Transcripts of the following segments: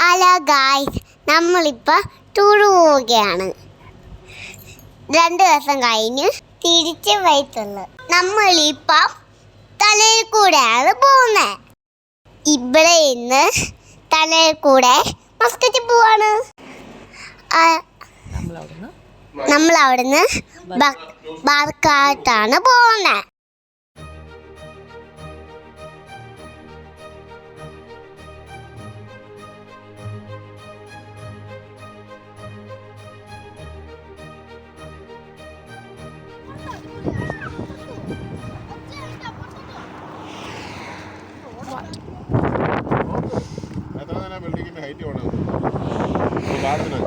Hello guys നമ്മളിപ്പോൾ tour പോവുകയാണ്. രണ്ട് ദിവസം കഴിഞ്ഞ് തിരിച്ച് വയറ്റുള്ളു നമ്മളിപ്പം തലയിൽ കൂടെയാണ് പോകുന്നത് ഇവിടെ ഇന്ന് തലയിൽ കൂടെ മസ്കറ്റ് പോവാണ്. നമ്മൾ അവിടുന്ന് ബാർക്കാട്ടാണ് പോകുന്നത് എത്ര ഹൈറ്റ് വേണം? പാടത്തിന്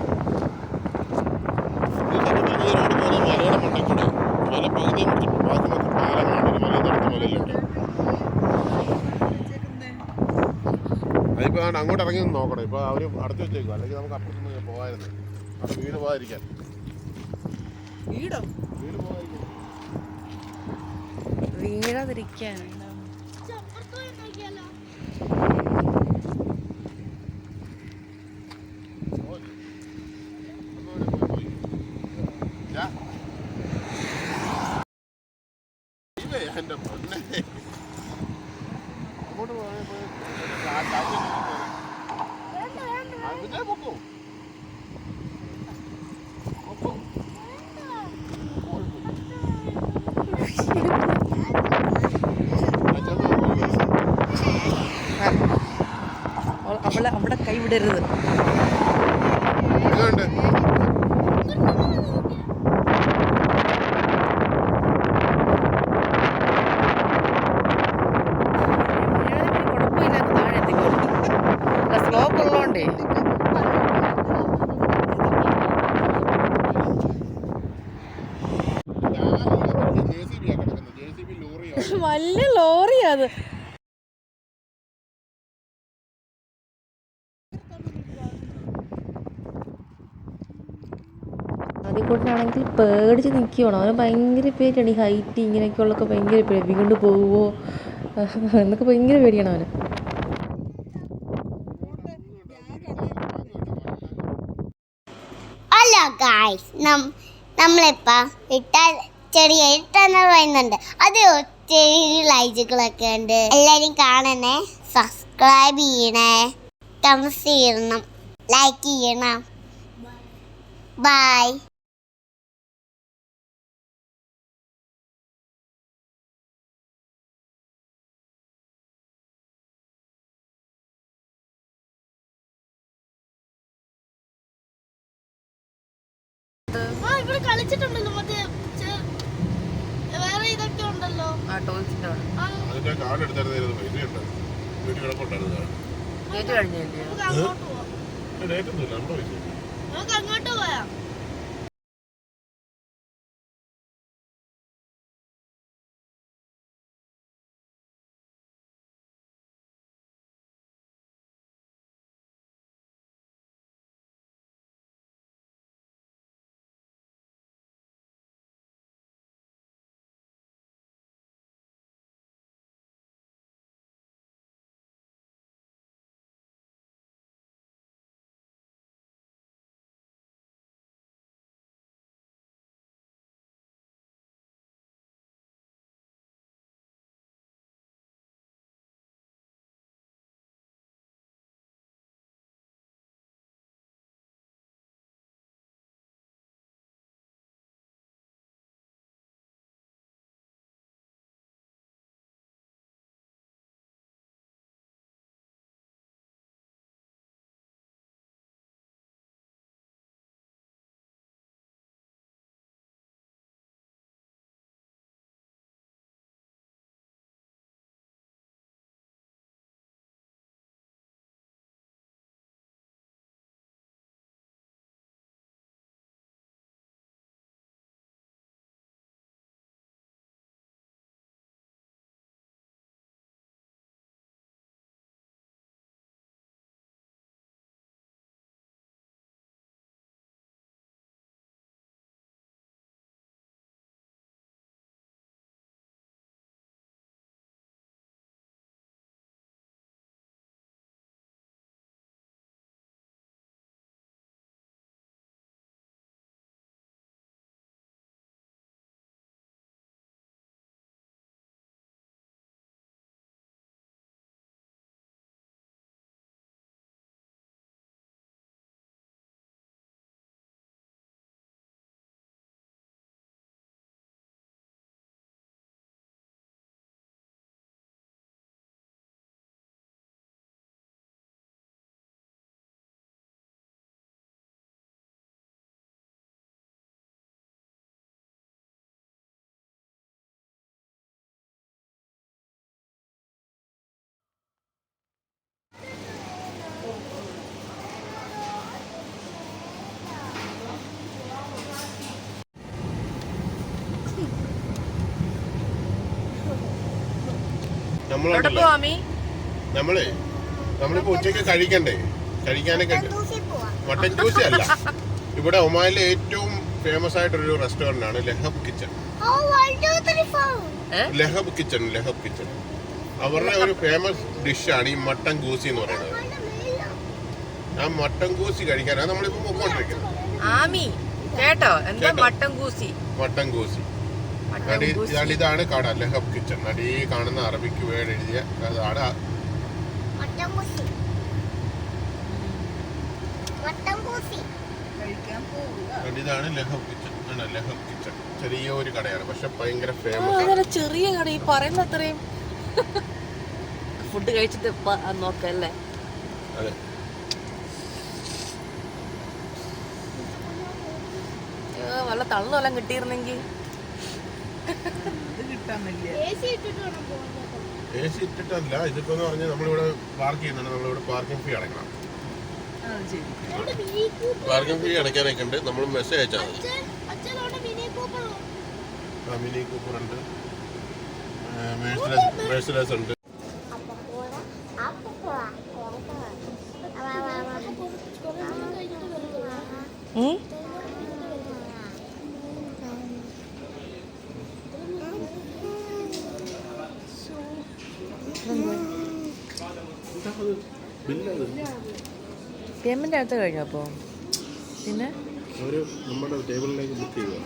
മലയുടെ മല പകുതി ബാക്കി മൊത്തം പാലമാണ് മല അങ്ങോട്ട് ഇറങ്ങി നിന്ന് നോക്കണം. ഇപ്പൊ അവർ അടച്ചു വെച്ചേക്കും അല്ലെങ്കിൽ നമുക്ക് അപ്പുറത്തൊന്നും പോകാമായിരുന്നു അത് വീട് പോകാതിരിക്കാൻ. വീടോ? വീട് പോകാതിരിക്കാൻ. വീഴാതിരിക്കാൻ പോയി. ഒന്നുകൂടെ പോയി, പോയി. ഞാ. ഇവേ, എന്റെ പൊന്നെ. അങ്ങോട്ട് പോകാൻ പോയി. ആ, ചാടി അങ്ങോട്ട് പോരെ. ആ, പിന്നെ പൊക്കോ. പൊക്കോ. ആ, ചെന്ന് പോയി. അവ- അവളെ അവിടെ ആദ്യക്കൂട്ടിനാണെങ്കിൽ പേടിച്ച് നിൽക്കുകയാണ് അവന് ഭയങ്കര പേടിയാണ് ഈ ഹൈറ്റ് ഇങ്ങനെയൊക്കെയുള്ളതൊക്കെ ഭയങ്കര പേടി. വീണ്ട് പോവുമോ എന്നൊക്കെ ഭയങ്കര പേടിയാണ് അവന്. ഹലോ ഇട്ട ചെറിയ ഇട്ടെന്ന് പറയുന്നുണ്ട്. അത് ഒത്തിരി ലൈജുകളൊക്കെ ഉണ്ട്. എല്ലാവരും കാണണേ. സബ്സ്ക്രൈബ് ചെയ്യണേ. കമൻസ് ചെയ്യണം ലൈക്ക് ചെയ്യണം. ബൈ കളിച്ചിട്ടുണ്ടല്ലോ മറ്റേ വേറെ ഇതൊക്കെ ഉണ്ടല്ലോ. ആ ടോയ്സിന്റെ ആ, അതിന്റെ കാർഡ് എടുത്തായിരുന്നു പൈസയുണ്ട് വീട്ടിൽ കിടപ്പുണ്ടായിരുന്നു ഡേറ്റ് കഴിഞ്ഞല്ലേ? നമുക്ക് അങ്ങോട്ട് പോവാം. ഡേറ്റ് ഒന്നുമില്ല നമ്മുടെ പൈസ നമുക്ക് അങ്ങോട്ട് പോയാം. നമ്മൾ നമ്മളിപ്പോ ഉച്ചയ്ക്ക് കഴിക്കണ്ടേ? കഴിക്കാനൊക്കെ മട്ടൻ ജ്യൂസി അല്ല ഇവിടെ ഒമാനിലെ ഏറ്റവും ഫേമസ് ആയിട്ടൊരു റെസ്റ്റോറന്റ് ആണ് Lahab kitchen. Lahab kitchen Lahab kitchen. അവരുടെ ഒരു ഫേമസ് ഡിഷാണ് ഈ മട്ടൻ ഗൂസി എന്ന് പറയുന്നത്. ആ മട്ടൻ ഗൂസി കഴിക്കാനാണ് നമ്മളിപ്പോ പൊക്കോണ്ടിരിക്കുന്നത് ആമി കേട്ടോ? എന്താ മട്ടൻ കൂസി മട്ടൻ ഗൂസി. അടി- ഇതാണ് കട ലഹബ് കിച്ചൺ നടി കാണുന്ന അറബിക്ക് വേർഡ് എഴുതിയ അടി ഇതാണ് ലഹബ് കിച്ചൺ ആണ് ലഹബ് കിച്ചൺ ചെറിയ ഒരു കടയാണ് പക്ഷെ ഭയങ്കര ഫേമസ് ചെറിയ കട ഈ പറയുന്ന അത്രയും. ഫുഡ് കഴിച്ചിട്ട് നോക്കല്ലേ അതെ. വല്ല തള്ളു വല്ലതും കിട്ടിയിരുന്നെങ്കിൽ. എ സി ഇട്ടിട്ടല്ല ഇതിപ്പോ എന്ന് പറഞ്ഞാൽ നമ്മളിവിടെ പാർക്ക് ചെയ്യുന്നുണ്ട്. നമ്മളിവിടെ പാർക്കിംഗ് ഫീ അടയ്ക്കണം. കൂപ്പർ പാർക്കിംഗ് ഫീ അടയ്ക്കാനൊക്കെ ഉണ്ട്. നമ്മൾ മെസ്സേജ് അയച്ചാൽ മതി. ആ, മിനി കൂപ്പർ ഉണ്ട്. മേഴ്സലേഴ്സ് ഉണ്ട്. പേയ്മെന്റ് അടുത്ത് കഴിഞ്ഞോ അപ്പോ? പിന്നെ? നമ്മുടെ ടേബിളിലേക്ക് ബുക്ക് ചെയ്യുക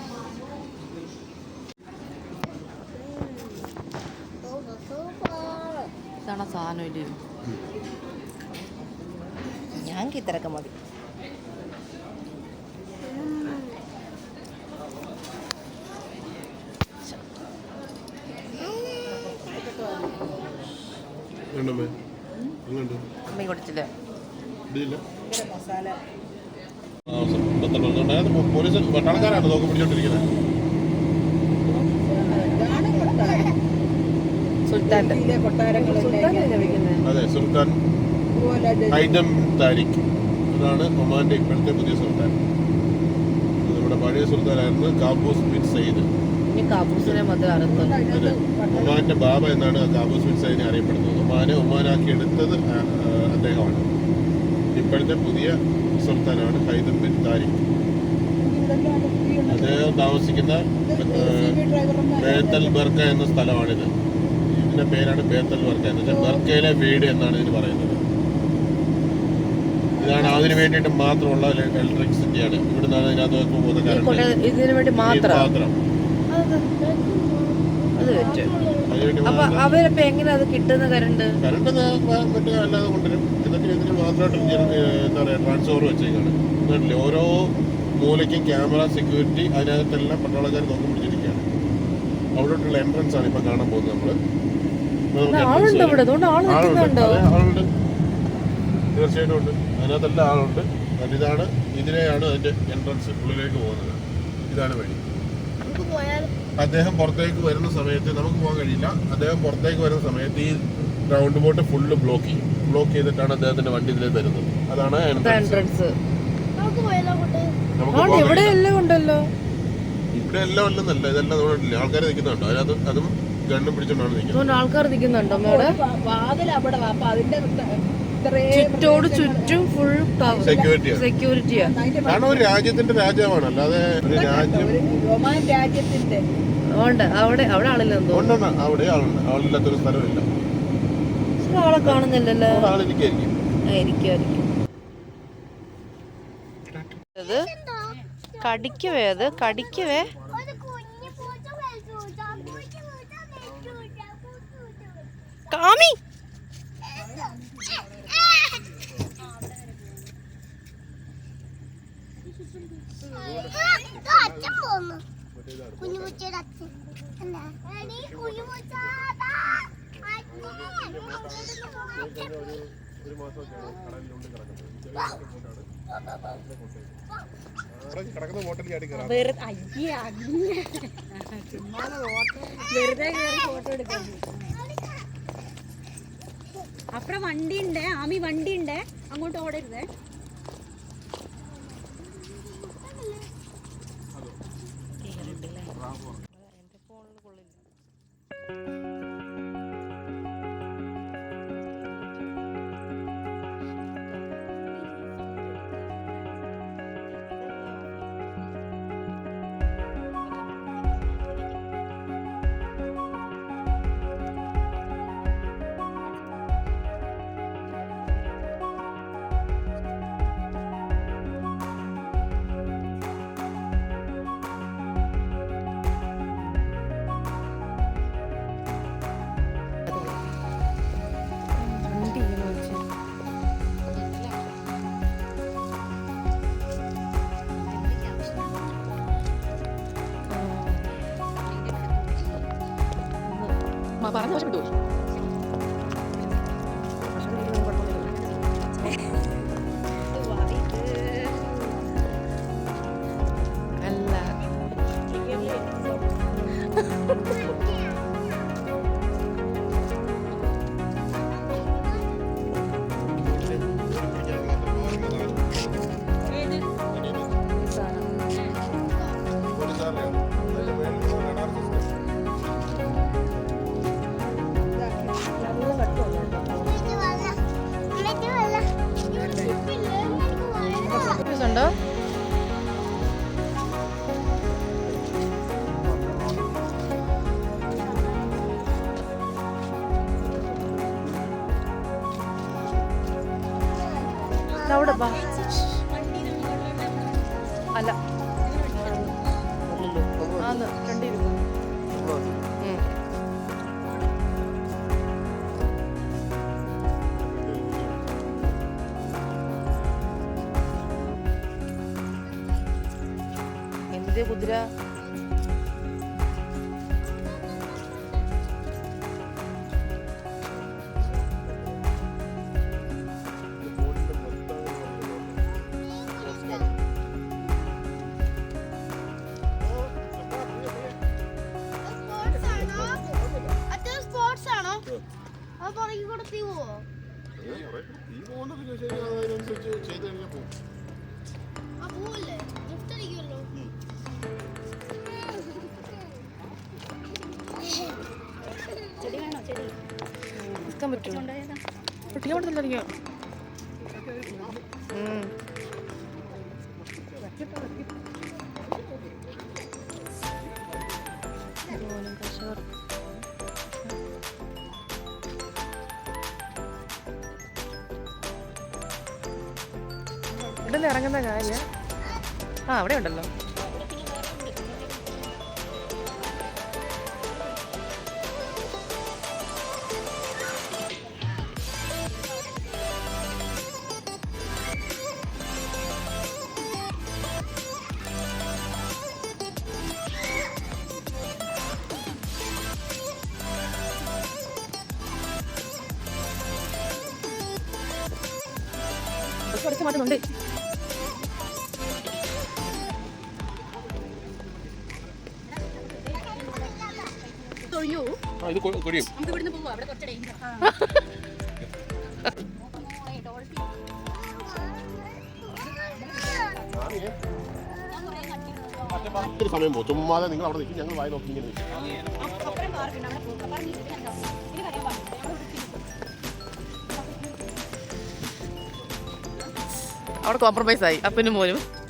ഇതാണ് സാധനം ഇല്ലേ? ഞാൻ ഇത്രയൊക്കെ മതി വേണ്ടമ്മേ അങ്ങോട്ട് അമ്മയും കൊടുത്തില്ല ഇതില്ല പോലീസ് പട്ടാളക്കാരാണ് നോക്കി പിടിച്ചോണ്ടിരിക്കുന്നത്. അതെ സുൽത്താൻ ഹൈദം താരിഖ്. അതാണ് ഒമാന്റെ ഇപ്പോഴത്തെ പുതിയ സുൽത്താൻ. നമ്മുടെ പഴയ സുൽത്താനായിരുന്നു കാബൂസ് ബിൻ സയ്യിദ് അറുത്തുണ്ട് അതെ ബാബ എന്നാണ് കാബൂസ് ബിൻ അറിയപ്പെടുന്നത്. ഉമാനെ ഉമാനാക്കി എടുത്തത് അദ്ദേഹമാണ്. ഇപ്പോഴത്തെ പുതിയ സുൽത്താനാണ് ഹൈദം ബിൻ താരിഖ്. അദ്ദേഹം താമസിക്കുന്ന ബേത്തൽ ബർക്ക എന്ന സ്ഥലമാണിത്. ഇതിന്റെ പേരാണ് ബേത്തൽ ബർക്ക എന്ന് വെച്ചാൽ ബർക്കയിലെ വീട് എന്നാണ് ഇതിന് പറയുന്നത്. ഇതാണ് അതിന് വേണ്ടിയിട്ട് മാത്രമുള്ള ഇലക്ട്രിസിറ്റിയാണ്. ഇവിടുന്നാണ് ഇതിനകത്ത് പോകുന്ന കാര്യം ഇതിനു വേണ്ടി മാത്രം? അത് വെച്ച്. അതിനുവേണ്ടി അപ്പൊ അവരപ്പോ എങ്ങനെ അത് കിട്ടുന്ന കറണ്ട് കറണ്ട് മറ്റേ അല്ലാതെ കൊണ്ടുവരും. എന്നിട്ട് ഇതിന് മാത്രമായിട്ട് ജന- ഏഹ് എന്താ പറയുക ട്രാൻസ്ഫോർ വെച്ചേക്കാണ്. ഓരോ മൂലയ്ക്കും ക്യാമറ സെക്യൂരിറ്റി അതിനകത്തെല്ലാം പട്ടാളക്കാർ നോക്കി പിടിച്ചിരിക്കുകയാണ്. അവിടോട്ടുള്ള എൻട്രൻസ് ആണ് ഇപ്പൊ കാണാൻ പോകുന്നത് നമ്മൾ. ആളുണ്ട് തീർച്ചയായിട്ടും ഉണ്ട്. അതിനകത്തെല്ലാം ആളുണ്ട്. ഇതാണ് ഇതിനെയാണ് അതിന്റെ എൻട്രൻസ് ഉള്ളിലേക്ക് പോകുന്നത്. ഇതാണ് വഴി. അദ്ദേഹം പുറത്തേക്ക് വരുന്ന സമയത്ത് നമുക്ക് പോകാൻ കഴിയില്ല. അദ്ദേഹം പുറത്തേക്ക് വരുന്ന സമയത്ത് ഈ റൗണ്ട് ബോട്ട് ഫുള്ള് ബ്ലോക്ക് ചെയ്യും. ബ്ലോക്ക് ചെയ്തിട്ടാണ് അദ്ദേഹത്തിന്റെ വണ്ടി ഇതിലേക്ക് വരുന്നത് അതാണ്. എൻട്രൻസ് ഇവിടെ എല്ലാം ഉണ്ടല്ലോ? ഇവിടെ എല്ലാം അല്ലെന്നല്ല ഇതെല്ലാം നമ്മുടെ ഇല്ലേ. ആൾക്കാർ നിൽക്കുന്നുണ്ടോ. അതിനകത്ത് അതും ഗണ്ണും പിടിച്ചോണ്ടാണ് നിൽക്കുന്നത്. ആൾക്കാർ നിൽക്കുന്നുണ്ടോ അവിടെ വാ. അപ്പൊ അതിന്റെ ചുറ്റോട് ചുറ്റും ഫുൾ സെക്യൂരിറ്റിയാണ് സെക്യൂരിറ്റിയാ കാരണം ഒരു രാജ്യത്തിന്റെ രാജാവാണ്. അല്ലാതെ ഒരു രാജ്യം രാജ്യത്തിന്റെ. അവിടെ അവിടെ ആളില്ലെന്ന് തോന്നുന്നു അവിടെ ആളുണ്ട്. ആളില്ലാത്തൊരു സ്ഥലമില്ല. ആളെ കാണുന്നില്ലല്ലോ. ആയിരിക്കും അത് കടിക്കവേ അത് കാമി! അച്ഛൻ അച്ഛൻ. ഒരു കിടക്കുന്ന അപ്പുറം വണ്ടി ഉണ്ട് ആമി വണ്ടി ഉണ്ട് അങ്ങോട്ട് ഓടരുതേ പറഞ്ഞു പക്ഷെ വിട്ടുപോയി അല്ല ആന്ന് രണ്ടിരുന്നു എന്ത് കുതിര? നിൽക്കാൻ പറ്റുമോ? ഇവിടെ ഇറങ്ങുന്ന കാര്യം ആ അവിടെ ഉണ്ടല്ലോ കുറച്ച് അടിച്ച് മാറ്റുന്നുണ്ട് സമയം ചുമ്മാതെ നിങ്ങൾ അവിടെ നിൽക്കും. ഞങ്ങൾ വായി നോക്കി അവിടെ കോംപ്രമൈസ് ആയി. അപ്പനും മോനും.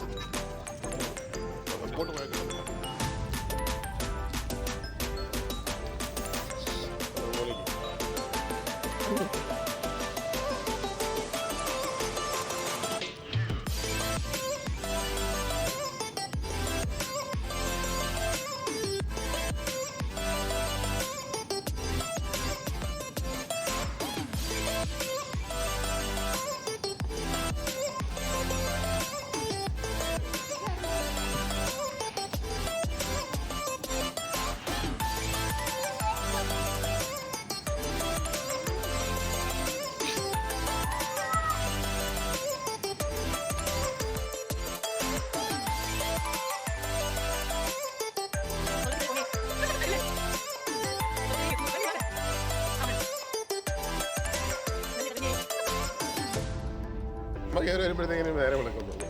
വരുമ്പോഴത്തേക്കിനും നേരെ വിളക്കുന്നുള്ളൂ.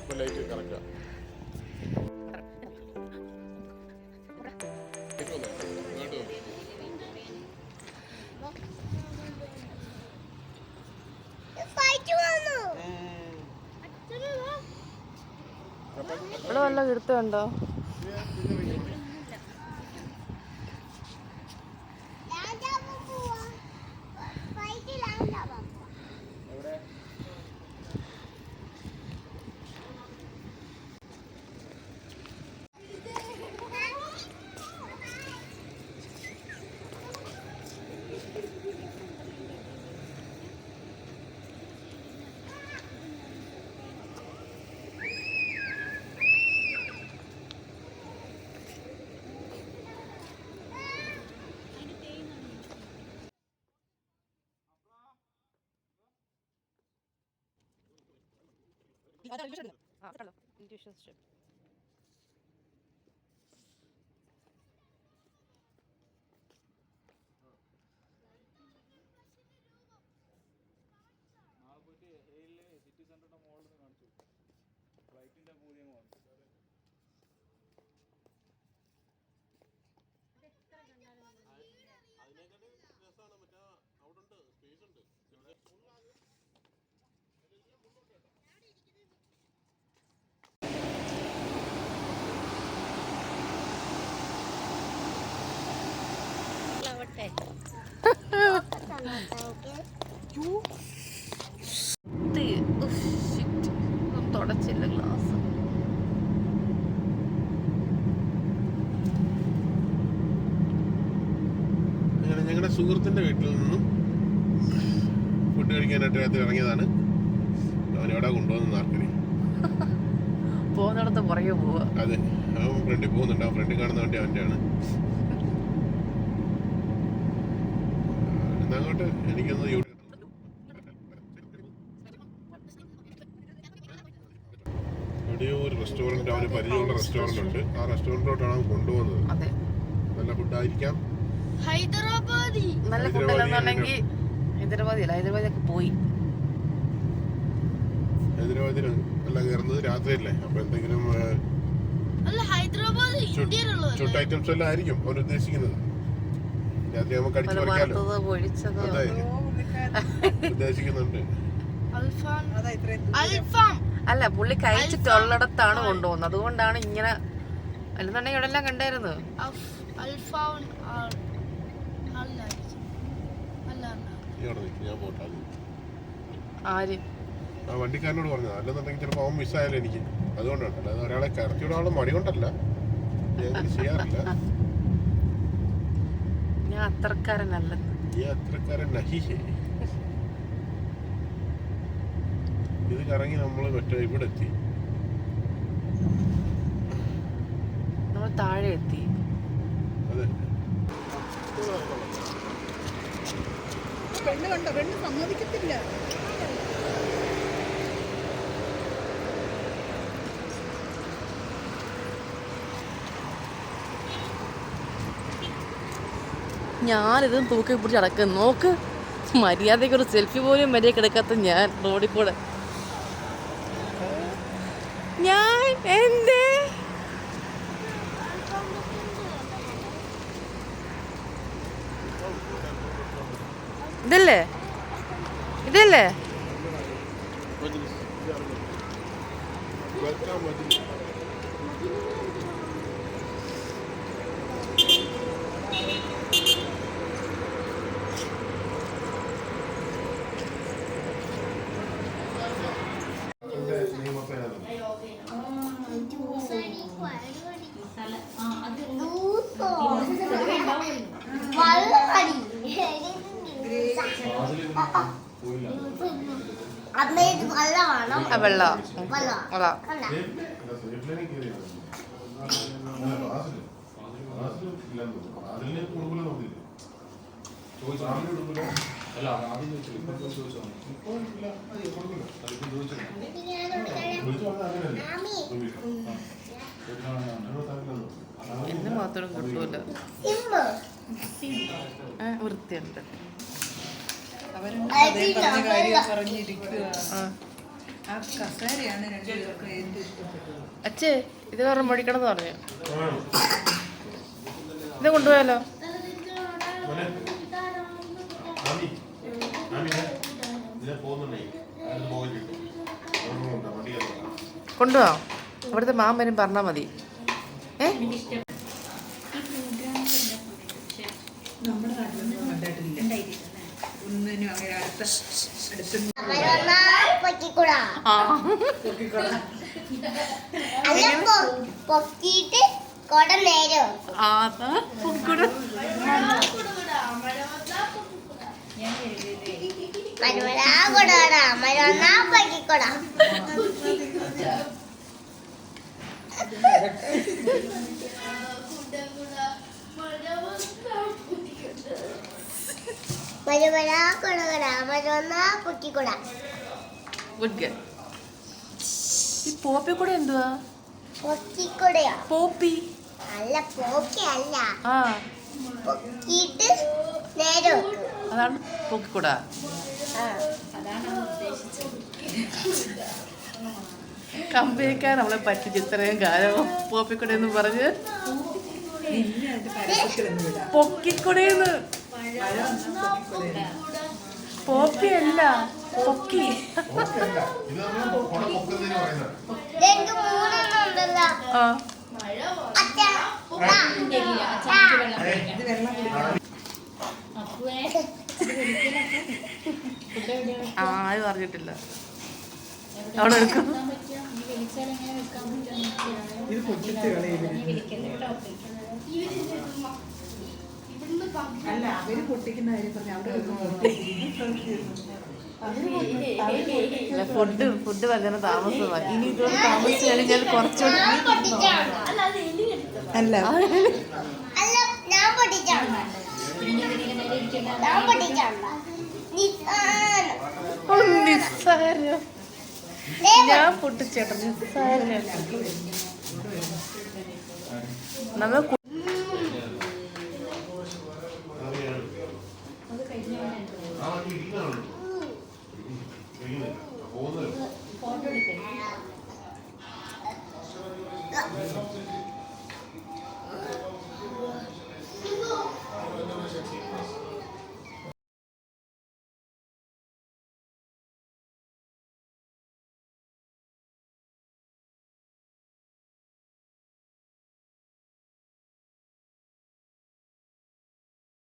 ഇപ്പം ലൈറ്റ് കറക്റ്റാണ് ഫൈറ്റ് വന്നു? ഇവിടെ വല്ല കിടുത്തുണ്ടോ ഇൻട്യൂഷൻ തുടച്ചില്ല ഗ്ലാസ് ഞങ്ങളുടെ സുഹൃത്തിന്റെ വീട്ടിൽ നിന്നും ഫുഡ് കഴിക്കാനായിട്ട് രാത്രി ഇറങ്ങിയതാണ്. അവൻ എവിടെ കൊണ്ടുപോകുന്ന ആർക്കറിയാം. പോകുന്നിടത്ത് പുറകെ പോവുക അതെ അവൻ ഫ്രണ്ടിൽ പോകുന്നുണ്ട്. ആ ഫ്രണ്ടിൽ കാണുന്ന വണ്ടി അവന്റെ ആണ് അങ്ങോട്ട് എനിക്കൊന്ന് യൂ- എവിടെയോ ഒരു റെസ്റ്റോറന്റ് അവന് പരിചയമുള്ള റെസ്റ്റോറന്റ് ഉണ്ട്. ആ റെസ്റ്റോറന്റിലോട്ടാണ് അവൻ കൊണ്ടുപോകുന്നത്. നല്ല ഫുഡായിരിക്കാം ഹൈദരാബാദി. നല്ല ഫുഡല്ലെന്നുണ്ടെങ്കിൽ ഹൈദരാബാദി അല്ല ഹൈദരാബാദിലൊക്കെ പോയി. ഹൈദരാബാദിൽ അല്ല കയറുന്നത് രാത്രിയല്ലേ? അപ്പൊ എന്തെങ്കിലും ചുട്ട് ഐറ്റംസ് എല്ലാം ആയിരിക്കും അവൻ ഉദ്ദേശിക്കുന്നത്. രാത്രി നമുക്ക് അടിച്ചു പറിക്കാലോ? അതെ ഉദ്ദേശിക്കുന്നുണ്ട്. അൽഫാം. അതാ ഇത്രയും അൽഫാം. അല്ല പുള്ളി കഴിച്ചിട്ടുള്ളിടത്താണ് കൊണ്ടുപോകുന്നത്. അതുകൊണ്ടാണ് ഇങ്ങനെ അല്ലെന്നുണ്ടെങ്കിൽ ഇവിടെ എല്ലാം കണ്ടായിരുന്നു. ആര്? ആ വണ്ടിക്കാരനോട് പറഞ്ഞത്. അല്ലെന്നുണ്ടെങ്കിൽ ചിലപ്പോൾ അവൻ മിസ്സായാലും എനിക്ക്. അതുകൊണ്ടാണ്. അല്ലാതെ ഒരാളെ കറക്കി വിടാനുള്ള മടി കൊണ്ടല്ല. ചെയ്യാറില്ല. ഞാൻ അത്രക്കാരനല്ല ഇത് കറങ്ങി നമ്മൾ മറ്റേ ഇവിടെ എത്തി നമ്മൾ താഴെ എത്തി അതെ. പെണ്ണ് കണ്ടോ? പെണ്ണ് സമ്മതിക്കത്തില്ല. ഞാനിത് തൂക്കി പിടിച്ച് നടക്കും നോക്ക്. മര്യാദയ്ക്ക് ഒരു സെൽഫി പോലും മര്യാദ കിടക്കാത്ത ഞാൻ റോഡിൽ കൂടെ. ഞാൻ എന്തേ? ഇതല്ലേ? ഇതല്ലേ? വെള്ളം? എന്നെ മാത്രം ആ, വൃത്തിയുണ്ട്. അവരും പറഞ്ഞ കാര്യം പറഞ്ഞിരിക്കുക ആ ഏറ്റവും ഇഷ്ടപ്പെട്ടത്. അച്ഛേ ഇത് വേറെ മടിക്കണം എന്ന് പറഞ്ഞു. ഇത് കൊണ്ടുപോയാലോ? കൊണ്ടുപോ അവിടുത്തെ മാമനും പറഞ്ഞാൽ മതി. ഏ? നമ്മുടെ നാട്ടിലൊന്നും കണ്ടിട്ടില്ല. ഒന്നിനും അങ്ങനെ അടുത്ത അടുത്ത് അമ്മ പൊക്കിക്കൂടാ. ആ അല്ല പൊ- കൊട നേരെ? അതാ പൊക്കിട. മരുവരാ കൊടാടാ മരുവന്നാ പൊക്കിക്കൂടാ. മരുവന്നാ ഗുഡ് ഗേൾ ഈ പോപ്പി കൂടെ എന്തുവാ? പൊക്കിക്കൂടെയോ? പോപ്പി. അല്ല പോക്കി അല്ല. ആ. പൊക്കിയിട്ട് നേരെ വെക്കും. അതാണ് പോക്കിക്കൂടാ. ആ കമ്പനിക്കാർ നമ്മളെ പറ്റിച്ച് ഇത്രയും കാലം പോപ്പിക്കൂടെന്ന് പറഞ്ഞ് പൊക്കിക്കൂടെന്ന് പോപ്പി അല്ല പൊക്കി. ഇത് ആരും അറിഞ്ഞിട്ടില്ല അവിടെ എടുക്കും. അല്ല അവർ പൊട്ടിക്കുന്ന കാര്യം പറഞ്ഞു അവിടെ ഫുഡ് ഫുഡ് വളരെ താമസമായി ഇനി ഇതുകൊണ്ട് താമസിച്ചു കഴിഞ്ഞാൽ കുറച്ചുകൂടി അല്ല നിസ്സാരം. ഞാൻ പൊട്ടിച്ചേട്ടൻ നിസ്സാരം. നമ്മൾ combinando.